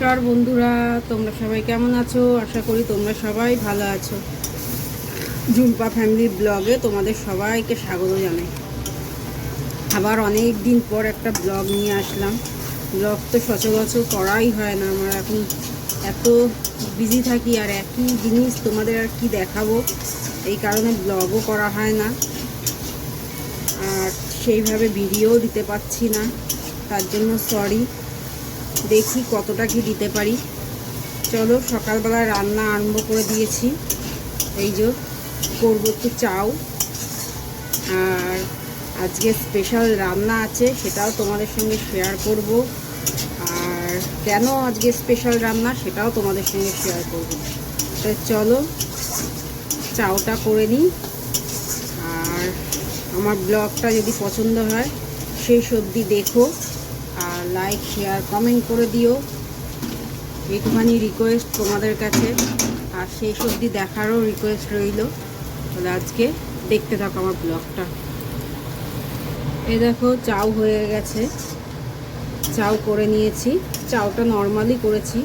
নমস্কার বন্ধুরা, তোমরা সবাই কেমন আছো? আশা করি তোমরা সবাই ভালো আছো। ঝুম্পা ফ্যামিলি ব্লগে তোমাদের সবাইকে স্বাগত জানাই। আবার অনেক দিন পর একটা ব্লগ নিয়ে আসলাম। ব্লগ তো সচরাচর করাই হয় না, আমার এখন এত বিজি থাকি আর একই জিনিস তোমাদের আর কি দেখাবো, এই কারণে ব্লগও করা হয় না। আর সেইভাবে ভিডিও দিতে পারছি না, তার জন্য সরি দেখি কতটা কি দিতে পারি। চলো সকালবেলায় রান্না আরম্ভ করে দিয়েছি। এই যে, করব একটু চাউ। আর আজকে স্পেশাল রান্না আছে, সেটাও তোমাদের সঙ্গে শেয়ার করব। আর কেন আজকে স্পেশাল রান্না, সেটাও তোমাদের সঙ্গে শেয়ার করব। তো চলো, চাউটা করে নিই। আর আমার ব্লগটা যদি পছন্দ হয়, সেই সবজি দেখো। লাইক শেয়ার কমেন্ট করে দিও। একটুখানি রিকোয়েস্ট তোমাদের কাছে। আর সেই সবজি দেখারও রিকোয়েস্ট রইল। তাহলে আজকে দেখতে থাকো আমার ব্লগটা এ দেখো, চাউ হয়ে গেছে। চাউ করে নিয়েছি। চাউটা নর্মালি করেছি।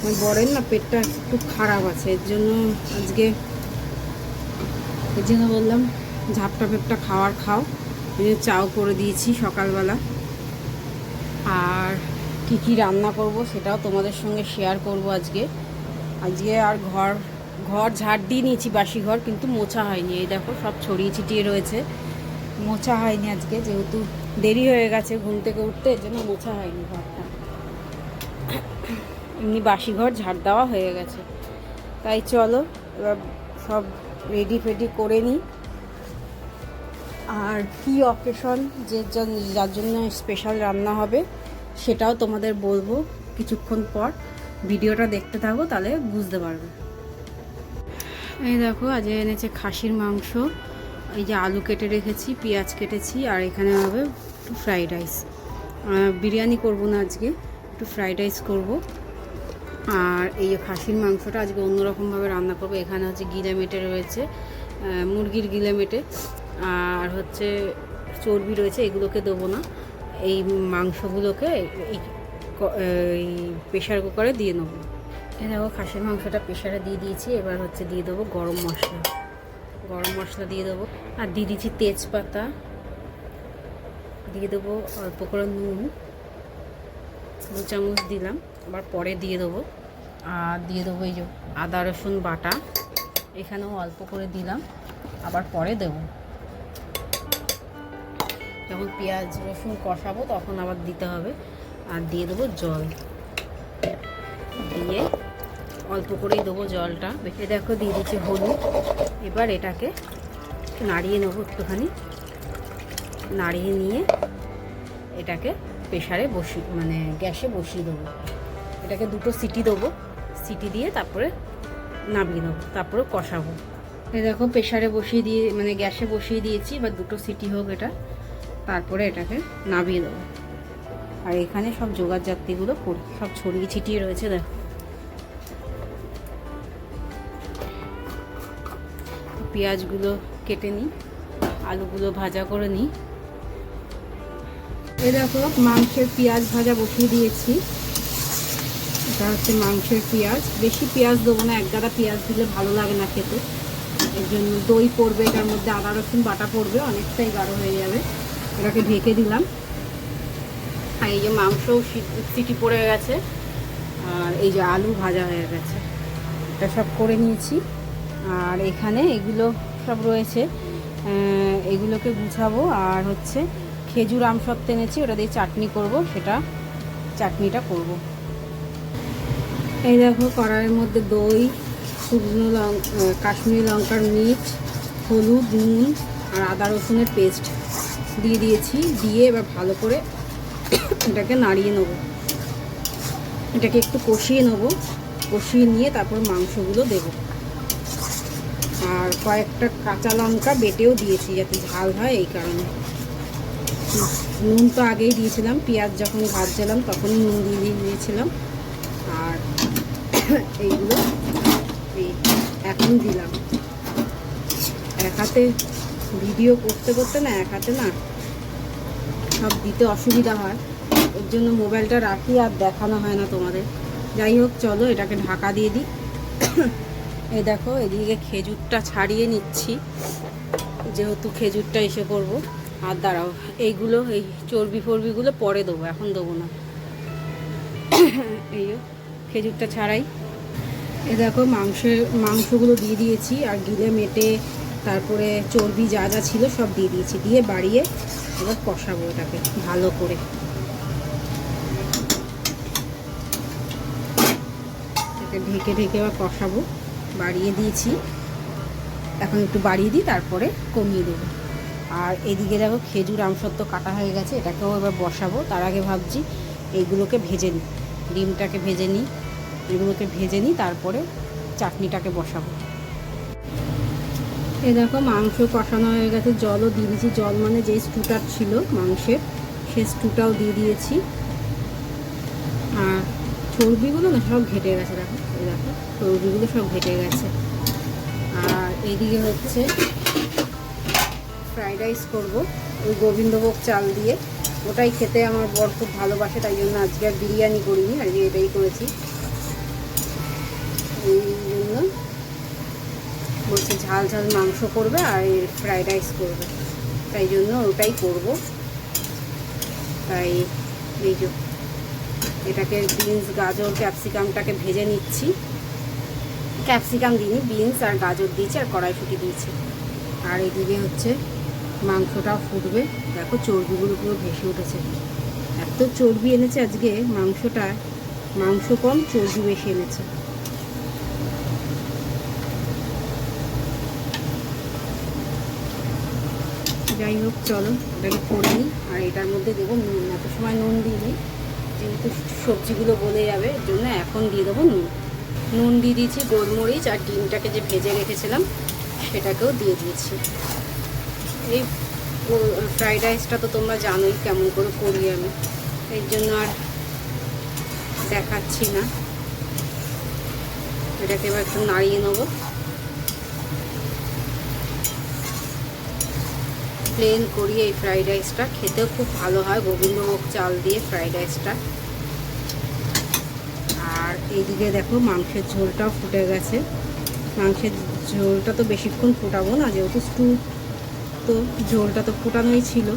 আমার বরের না, পেটটা একটু খারাপ আছে। এর জন্য আজকে এর জন্য বললাম, ঝাপটা ফেপটা খাওয়ার খাও। চাউ করে দিয়েছি সকালবেলা। কি কি রান্না করব সেটাও তোমাদের সঙ্গে শেয়ার করব আজকে। আজকে আর ঘর ঘর ঝাড় দিয়ে নিয়েছি, বাসি ঘর, কিন্তু মোছা হয়নি। এই দেখো, সব ছড়িয়ে ছিটিয়ে রয়েছে। মোছা হয়নি আজকে, যেহেতু দেরি হয়ে গেছে ঘুম থেকে উঠতে, এর জন্য মোছা হয়নি ঘরটা। এমনি বাসি ঘর ঝাড় দেওয়া হয়ে গেছে। তাই চলো, এবার সব রেডি ফেডি করে নিই আর কি অকেশন যে যার জন্য স্পেশাল রান্না হবে সেটাও তোমাদের বলব কিছুক্ষণ পর। ভিডিওটা দেখতে থাকো, তাহলে বুঝতে পারবে। এই দেখো, আজ এনেছে খাসির মাংস। এই যে আলু কেটে রেখেছি, পেঁয়াজ কেটেছি, আর এখানে হবে একটু ফ্রাইড রাইস। বিরিয়ানি করব না আজকে, একটু ফ্রাইড রাইস করব। আর এই যে খাসির মাংসটা আজকে অন্যরকমভাবে রান্না করব। এখানে হচ্ছে গিলে মেটে রয়েছে মুরগির গিলে মেটে। আর হচ্ছে চর্বি রয়েছে, এগুলোকে দেবো না। এই মাংসগুলোকে এই প্রেশার কুকারে দিয়ে নেব। দেখো, খাসির মাংসটা প্রেশারে দিয়ে দিয়েছি। এবার হচ্ছে দিয়ে দেবো গরম মশলা। গরম মশলা দিয়ে দেবো। আর দিয়ে দিচ্ছি তেজপাতা। দিয়ে দেবো অল্প করে নুন। দু চামচ দিলাম। আবার পরে দিয়ে দেবো। আর দিয়ে দেবো এই যে আদা রসুন বাটা। এখানেও অল্প করে দিলাম। আবার পরে দেবো। যখন পেঁয়াজ রসুন কষাবো তখন আবার দিতে হবে। আর দিয়ে দেবো জল। দিয়ে অল্প করেই দেবো জলটা। এ দেখো দিয়ে দিচ্ছি হলুদ। এবার এটাকে নাড়িয়ে নেব একটুখানি। নাড়িয়ে নিয়ে এটাকে প্রেশারে বসি মানে গ্যাসে বসিয়ে দেবো। এটাকে দুটো সিটি দেবো। সিটি দিয়ে তারপরে নামিয়ে দেবো তারপরে কষাবো। দেখো প্রেশারে বসিয়ে দিয়ে মানে গ্যাসে বসিয়ে দিয়েছি। এবার দুটো সিটি হোক এটা। তারপরে এটাকে নামিয়ে দেবো। আর এখানে সব জোগাড় যাত্রীগুলো সব ছড়িয়ে ছিটিয়ে রয়েছে, দেখো। পেঁয়াজগুলো কেটে নিই, আলুগুলো ভাজা করে নিই। এই দেখো, মাংসের পেঁয়াজ ভাজা বসিয়ে দিয়েছি। এটা হচ্ছে মাংসের পেঁয়াজ। বেশি পেঁয়াজ দেবো না, এক গাদা পেঁয়াজ দিলে ভালো লাগে না খেতে। এর জন্য দই পড়বে, এটার মধ্যে আদা রসুন বাটা পড়বে, অনেকটাই গাঢ় হয়ে যাবে। এটাকে ঢেকে দিলাম। আর এই যে মাংসও সিটি পড়ে গেছে। আর এই যে আলু ভাজা হয়ে গেছে। এটা সব করে নিয়েছি। আর এখানে এগুলো সব রয়েছে। এগুলোকে গুছাবো। আর হচ্ছে খেজুর আম সব এনেছি ওটা দিয়ে চাটনি করব। সেটা চাটনিটা করব। এই দেখো, কড়াইয়ের মধ্যে দই, শুকনো লঙ্কা কাশ্মীরি লঙ্কার মিট, হলুদ, নুন আর আদা রসুনের পেস্ট। দিয়ে দিয়েছি, দিয়ে এবার ভালো করে এটাকে নাড়িয়ে নেব। এটাকে একটু কষিয়ে নেব, কষিয়ে নিয়ে তারপর মাংসগুলো দেবো। আর কয়েকটা কাঁচা লঙ্কা বেটেও দিয়েছি যাতে ঝাল হয় এই কারণে। নুন তো আগেই দিয়েছিলাম, পেঁয়াজ যখন ভাজছিলাম তখনই নুন দিয়ে দিয়ে দিয়েছিলাম। আর এইগুলো এই এখন দিলাম। এক হাতে ভিডিও করতে করতে না এক হাতে না সব দিতে অসুবিধা হয়। এর জন্য মোবাইলটা রাখি আর দেখানো হয় না তোমাদের। যাই হোক, চলো এটাকে ঢাকা দিয়ে দিই। এই দেখো, এদিকে খেজুরটা ছাড়িয়ে নিচ্ছি। যেহেতু খেজুরটা এসে করব। আর দাঁড়াও, এইগুলো, এই চর্বি ফর্বিগুলো পরে দেবো, এখন দেবো না। এই খেজুরটা ছাড়াই। এ দেখো, মাংসের, মাংসগুলো দিয়ে দিয়েছি, আর গিলে মেটে তারপরে চর্বি যা যা ছিল সব দিয়ে দিয়েছি। দিয়ে বাড়িয়ে এবার কষাবো এটাকে ভালো করে। ঢেকে ঢেকে এবার কষাবো। বাড়িয়ে দিয়েছি। এখন একটু বাড়িয়ে দিই, তারপরে কমিয়ে দেবো। আর এদিকে দেখো খেজুর আমসত্ব কাটা হয়ে গেছে, এটাকেও এবার বসাবো। তার আগে ভাবছি এইগুলোকে ভেজে নিই। ডিমটাকে ভেজে নিই, এগুলোকে ভেজে নিই, তারপরে চাটনিটাকে বসাবো। এই দেখো মাংস কষানো হয়ে গেছে, জলও দিয়ে দিয়েছি। জল মানে যে স্টুটার ছিল মাংসের সে স্টুটাও দিয়ে দিয়েছি। আর চর্বিগুলো না সব ঘেটে গেছে দেখো, এই দেখো, চর্বিগুলো সব ঘেটে গেছে। আর এইদিকে হচ্ছে ফ্রাইড রাইস করব, ওই গোবিন্দভোগ চাল দিয়ে। ওটাই খেতে আমার বর খুব ভালোবাসে, তাই জন্য আজকে আর বিরিয়ানি করিনি আর এটাই করেছি। এই ঝাল ঝাল মাংস করবে আর ফ্রাইড রাইস করবে। তাই জন্য ওটাই করব। তাই এই যে এটাকে বিনস, গাজর, ক্যাপসিকামটাকে ভেজে নিচ্ছি। ক্যাপসিকাম দিইনি, বিনস আর গাজর দিয়েছি আর কড়াইশুটি দিয়েছি। আর এদিকে হচ্ছে মাংসটাও ফুটবে। দেখো চর্বিগুলো পুরো ভেসে উঠেছে। এত চর্বি এনেছে আজকে মাংসটা মাংস কম, চর্বি বেশি এনেছে। যাই হোক, চলো, এটাকে করে নিই। আর এটার মধ্যে দেবো নুন। এত সময় নুন দিয়ে দিইনি, যেহেতু সবজিগুলো গলে যাবে জন্য এখন দিয়ে দেবো নুন। নুন দিয়ে দিয়েছি গোলমরিচ আর ডিমটাকে যে ভেজে রেখেছিলাম, সেটাকেও দিয়ে দিয়েছি। এই ফ্রাইড রাইসটা তো তোমরা জানোই কেমন করে করি আমি। এর জন্য আর দেখাচ্ছি না। এটাকে এবার একটু নাড়িয়ে নেব। প্লেন করি এই ফ্রাইড রাইসটা খেতেও খুব ভালো হয়। গোবিন্দভোগ চাল দিয়ে ফ্রাইড রাইসটা আর এইদিকে দেখো মাংসের ঝোলটাও ফুটে গেছে। মাংসের ঝোলটা তো বেশিক্ষণ ফোটাবো না, যেহেতু স্টু তো ঝোলটা তো ফোটানোই ছিল।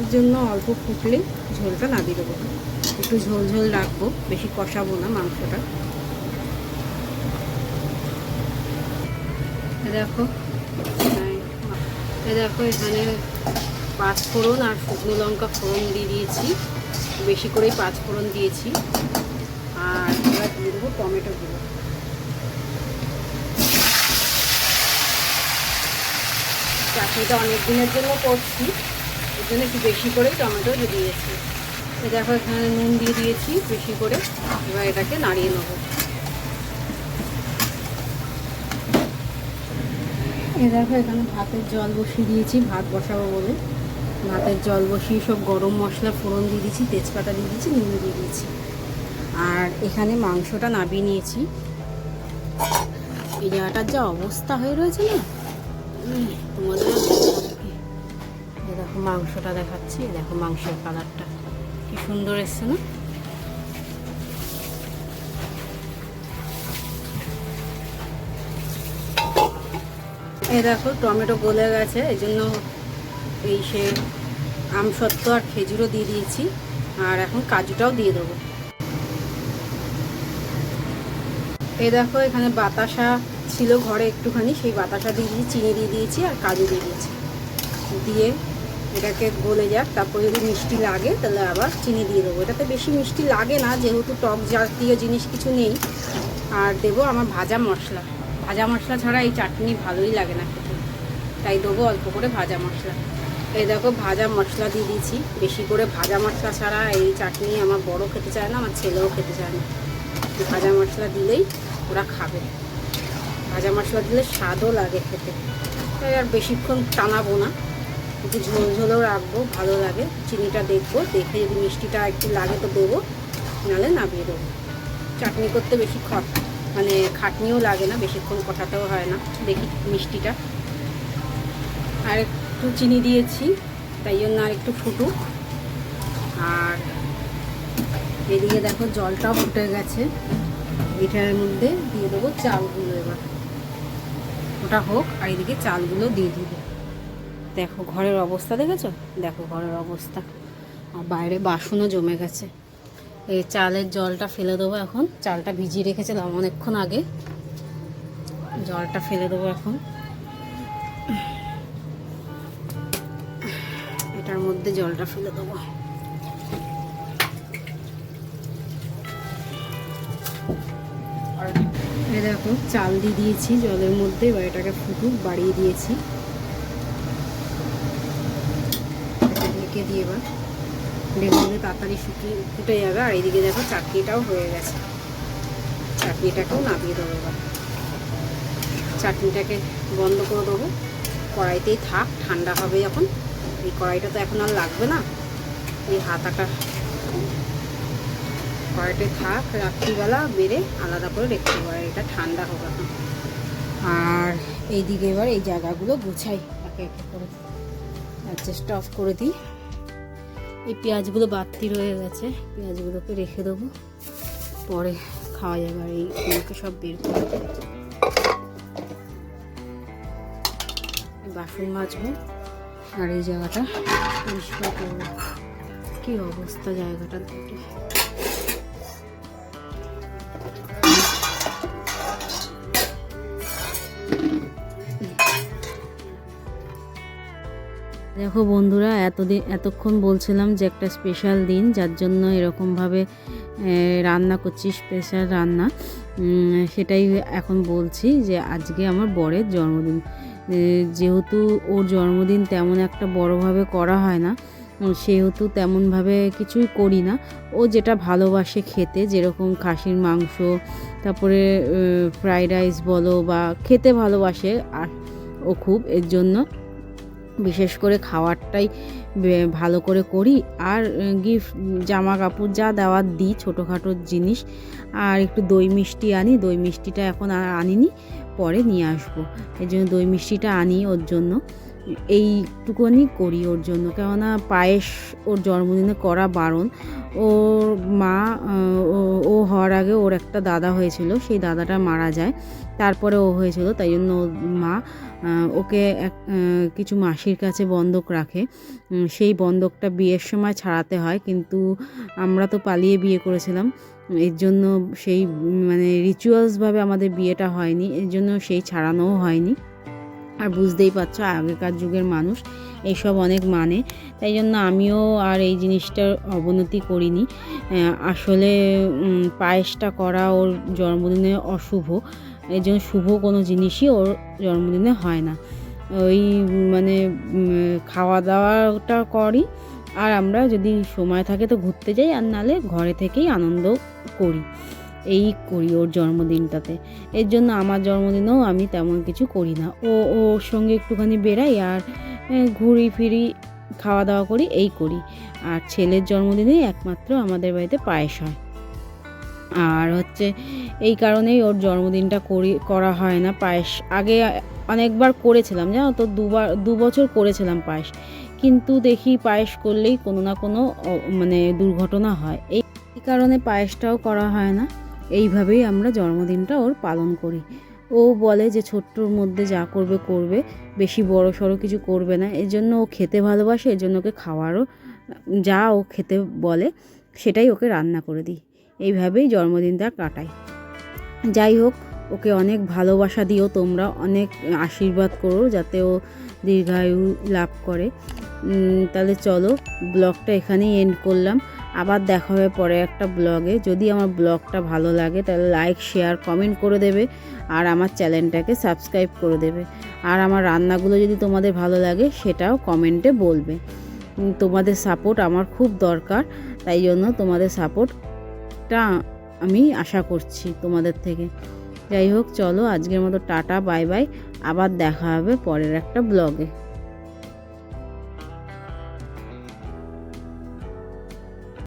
এর জন্য অল্প ফুটলে ঝোলটা নামিয়ে দেবো। একটু ঝোল ঝোল রাখব, বেশি কষাবো না মাংসটা। দেখো দেখো, এখানে পাঁচ ফোড়ন আর শুকনো লঙ্কা ফোড়ন দিয়ে দিয়েছি। বেশি করেই পাঁচ ফোড়ন দিয়েছি। আর এবার দিয়ে দেবো টমেটোগুলো চাটনিটা অনেক দিনের জন্য করছি, এর জন্য একটু বেশি করেই টমেটো দিয়ে দিয়েছি। দেখো, এখানে নুন দিয়ে দিয়েছি বেশি করে। এবার এটাকে নাড়িয়ে নেব। এ দেখো, এখানে ভাতের জল বসিয়ে দিয়েছি, ভাত বসাবো বলে। ভাতের জল বসিয়ে সব গরম মশলা, ফোড়ন দিয়ে দিয়েছি, তেজপাতা দিয়ে দিয়েছি, নুন দিয়ে দিয়েছি। আর এখানে মাংসটা নাবিয়ে নিয়েছি। এই জায়গাটার যা অবস্থা হয়ে রয়েছে না? তোমাদের দেখো মাংসটা দেখাচ্ছি দেখো মাংসের কালারটা। কি সুন্দর এসছে না? এই দেখো, টমেটো গলে গেছে, এই জন্য এই সে আমসত্ত্ব আর খেজুরও দিয়ে দিয়েছি, আর এখন কাজুটাও দিয়ে দেবো। এই দেখো, এখানে বাতাসা ছিল ঘরে একটুখানি, সেই বাতাসা দিয়ে দিয়েছি, চিনি দিয়ে দিয়েছি আর কাজু দিয়ে দিয়েছি। দিয়ে এটাকে গলে যাক, তারপর যদি মিষ্টি লাগে, তাহলে আবার চিনি দিয়ে দেবো। এটাতে বেশি মিষ্টি লাগে না, যেহেতু টক জাতীয় জিনিস কিছু নেই, আর দেবো আমার ভাজা মশলা। ভাজা মশলা ছাড়া এই চাটনি ভালোই লাগে না খেতে। তাই দেবো অল্প করে ভাজা মশলা। এই দেখো ভাজা মশলা দিয়ে দিয়েছি। বেশি করে ভাজা মশলা ছাড়া এই চাটনি আমার বড় খেতে চায় না, আমার ছেলেও খেতে চায় না। ভাজা মশলা দিলেই ওরা খাবে। ভাজা মশলা দিলে স্বাদও লাগে খেতে। তাই আর বেশিক্ষণ টানাবো না। একটু ঝোল ঝোলও রাখব, ভালো লাগে। চিনিটা দেখব, দেখে যদি মিষ্টিটা একটু লাগে তো দেবো, নাহলে নামিয়ে দেবো। চাটনি করতে বেশি খট মানে খাটনিও লাগে না, বেশিক্ষণ কষাতেও হয় না। দেখি মিষ্টিটা। আর একটু চিনি দিয়েছি, তাই জন্য আর একটু ফুটুক। আর এদিকে দেখো জলটাও ফুটে গেছে। এটার মধ্যে দিয়ে দেবো চালগুলো এবার। ওটা হোক, আর এদিকে চালগুলো দিয়ে দিব। দেখো ঘরের অবস্থা দেখেছ? দেখো ঘরের অবস্থা। আর বাইরে বাসনও জমে গেছে। এই চালের জলটা ফেলে দেবো এখন। চালটা ভিজিয়ে রেখেছিলাম অনেকক্ষণ আগে। জলটা ফেলে দেবো এখন। এটার মধ্যে জলটা ফেলে দেবো। এই দেখো, চাল দিয়ে দিয়েছি জলের মধ্যে, এবার এটাকে ফুটুক, বাড়িয়ে দিয়েছি। ঢেকে দিয়ে এবার। ঢেকে তাড়াতাড়ি শুকিয়ে ফুটে যাবে, আর এইদিকে দেখো চাটনিটাও হয়ে গেছে। চাটনিটাকেও নামিয়ে দেবো এবার। চাটনিটাকে বন্ধ করে দেবো। কড়াইতেই থাক, ঠান্ডা হবে যখন। এই কড়াইটা তো এখন আর লাগবে না। এই হাতাটা কড়াইতে থাক, রাত্রিবেলা বেড়ে আলাদা করে রেখে দেবো, আর এটা ঠান্ডা হবে এখন আর এইদিকে এবার এই জায়গাগুলো গুছাই, একে একে করে। অ্যাডজাস্ট অফ করে দিই। এই পেঁয়াজগুলো বাড়তি রয়ে গেছে। পেঁয়াজগুলোকে রেখে দেবো। পরে খাওয়া যাবে আর এইগুলোকে সব বের করে বাসন মাজবো আর এই জায়গাটা পরিষ্কার করব। কী অবস্থা জায়গাটা দেখে দেখো বন্ধুরা, এতদিন, এতক্ষণ বলছিলাম যে একটা স্পেশাল দিন, যার জন্য এরকমভাবে রান্না করছি স্পেশাল রান্না। সেটাই এখন বলছি যে আজকে আমার বরের জন্মদিন। যেহেতু ওর জন্মদিন তেমন একটা বড়োভাবে করা হয় না সেহেতু তেমনভাবে কিছুই করি না। ও যেটা ভালোবাসে খেতে, যেরকম খাসির মাংস, তারপরে ফ্রাইড রাইস বলো বা খেতে ভালোবাসে, আর ও খুব, এর জন্য বিশেষ করে খাওয়ারটাই ভালো করে করি। আর গিফট জামা কাপড় যা দেওয়ার দিই ছোটোখাটো জিনিস, আর একটু দই মিষ্টি আনি। দই মিষ্টিটা এখন আর আনিনি, পরে নিয়ে আসব। এই জন্য দই মিষ্টিটা আনি ওর জন্য। এইটুকুনি করি ওর জন্য। কেননা পায়েস ওর জন্মদিনে করা বারণ। ওর মা ও- হওয়ার আগে ওর একটা দাদা হয়েছিল, সেই দাদাটা মারা যায়। তারপরে ও হয়েছিল, তাই জন্য মা ওকে এক কিছু মাসির কাছে বন্ধক রাখে। সেই বন্ধকটা বিয়ের সময় ছাড়াতে হয়, কিন্তু আমরা তো পালিয়ে বিয়ে করেছিলাম। এর জন্য সেই মানে রিচুয়ালসভাবে আমাদের বিয়েটা হয়নি, এর জন্য সেই ছাড়ানোও হয়নি। আর বুঝতেই পারছ, আগেকার যুগের মানুষ এইসব অনেক মানে তাই জন্য আমিও আর এই জিনিসটার অবনতি করিনি। আসলে পায়েসটা করা ওর জন্মদিনে অশুভ। এই জন্য শুভ কোনো জিনিসই ওর জন্মদিনে হয় না। ওই মানে খাওয়া দাওয়াটা করি আর আমরা যদি সময় থাকে তো ঘুরতে যাই আর নালে ঘরে থেকেই আনন্দ করি। এই করি ওর জন্মদিনটাতে। এর জন্য আমার জন্মদিনেও আমি তেমন কিছু করি না। ও ওর সঙ্গে একটুখানি বেড়াই আর ঘুরি ফিরি খাওয়া দাওয়া করি, এই করি। আর ছেলের জন্মদিনেই একমাত্র আমাদের বাড়িতে পায়েস হয়। আর হচ্ছে এই কারণেই ওর জন্মদিনটা করি, করা হয় না পায়েস। আগে অনেকবার করেছিলাম, জানো তো? দুবার দু বছর করেছিলাম পায়েস। কিন্তু দেখি পায়েস করলেই কোনো না কোনো মানে দুর্ঘটনা হয়। এই এই কারণে পায়েসটাও করা হয় না। এইভাবেই আমরা জন্মদিনটা ওর পালন করি। ও বলে যে ছোট্টর মধ্যে যা করবে করবে। বেশি বড় সড়ো কিছু করবে না। এর জন্য ও খেতে ভালোবাসে, এর জন্য ওকে খাওয়ারও, যা ও খেতে বলে, সেটাই ওকে রান্না করে দিই। এইভাবেই জন্মদিনটা কাটাই। যাই হোক, ওকে অনেক ভালোবাসা দিও তোমরা, অনেক আশীর্বাদ করো যাতে ও দীর্ঘায়ু লাভ করে। তাহলে চলো, ব্লগটা এখানেই এন্ড করলাম। আবার দেখা হবে পরে একটা ব্লগে। যদি আমার ব্লগটা ভালো লাগে, তাহলে লাইক শেয়ার কমেন্ট করে দেবে আর আমার চ্যানেলটাকে সাবস্ক্রাইব করে দেবে। আর আমার রান্নাগুলো যদি তোমাদের ভালো লাগে, সেটাও কমেন্টে বলবে। তোমাদের সাপোর্ট আমার খুব দরকার, তাই জন্য তোমাদের সাপোর্টটা আমি আশা করছি তোমাদের থেকে। যাই হোক, চলো আজকের মতো টাটা, বাই বাই। আবার দেখা হবে পরের একটা ব্লগে।